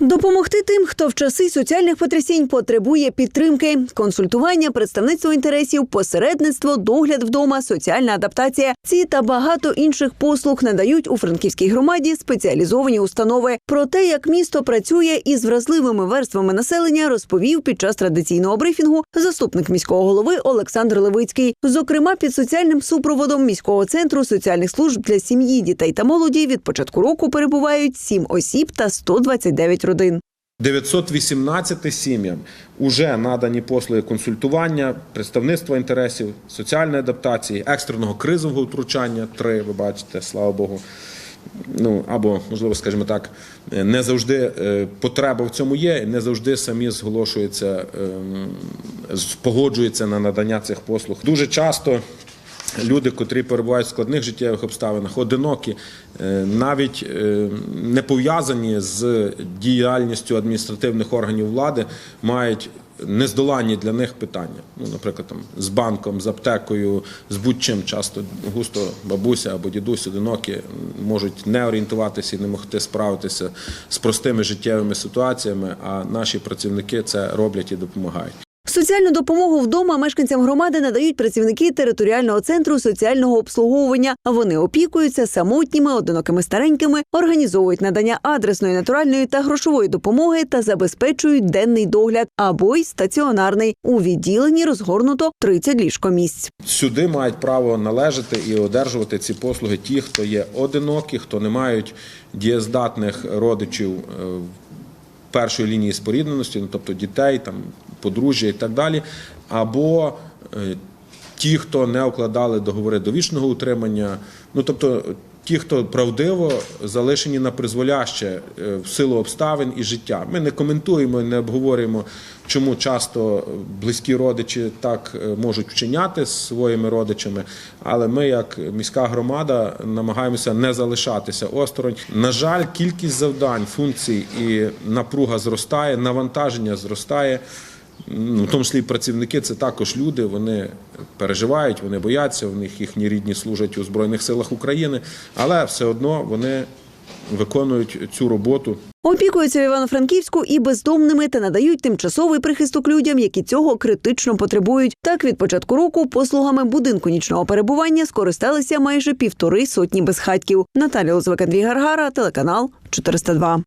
Допомогти тим, хто в часи соціальних потрясінь потребує підтримки, консультування, представництво інтересів, посередництво, догляд вдома, соціальна адаптація. Ці та багато інших послуг надають у франківській громаді спеціалізовані установи. Про те, як місто працює із вразливими верствами населення, розповів під час традиційного брифінгу заступник міського голови Олександр Левицький. Зокрема, під соціальним супроводом міського центру соціальних служб для сім'ї, дітей та молоді від початку року перебувають 7 осіб та 129 родин. 918 сім'ям вже надані послуги консультування, представництва інтересів, соціальної адаптації, екстреного кризового втручання. Три, ви бачите, слава Богу. Ну або можливо, скажімо так, не завжди е, потреба в цьому є, не завжди самі зголошуються, ем, погоджуються на надання цих послуг. Дуже часто люди, котрі перебувають в складних життєвих обставинах, одинокі, е, навіть е, не пов'язані з діяльністю адміністративних органів влади, мають нездоланні для них питання. Ну, наприклад, там з банком, з аптекою, з будь-чим часто густо бабуся або дідусь одинокі можуть не орієнтуватися і не могти справитися з простими життєвими ситуаціями. А наші працівники це роблять і допомагають. Соціальну допомогу вдома мешканцям громади надають працівники територіального центру соціального обслуговування. Вони опікуються самотніми, одинокими старенькими, організовують надання адресної, натуральної та грошової допомоги та забезпечують денний догляд або й стаціонарний. У відділенні розгорнуто 30 ліжкомісць. Сюди мають право належати і одержувати ці послуги ті, хто є одинокі, хто не мають дієздатних родичів е, першої лінії спорідненості, ну тобто дітей, там подружжя і так далі, або е, ті, хто не укладали договори довічного утримання, ну тобто. Ті, хто правдиво залишені на призволяще е, в силу обставин і життя. Ми не коментуємо, не обговорюємо, чому часто близькі родичі так е, можуть вчиняти з своїми родичами. Але ми, як міська громада, намагаємося не залишатися осторонь. На жаль, кількість завдань, функцій і напруга зростає, навантаження зростає. Ну, в тому числі і працівники це також люди. Вони переживають, вони бояться. В них їхні рідні служать у збройних силах України, але все одно вони виконують цю роботу. Опікуються в Івано-Франківську і бездомними та надають тимчасовий прихисток людям, які цього критично потребують. Так від початку року послугами будинку нічного перебування скористалися майже півтори сотні безхатьків. Лозвик, Андрій Гаргара, телеканал 402.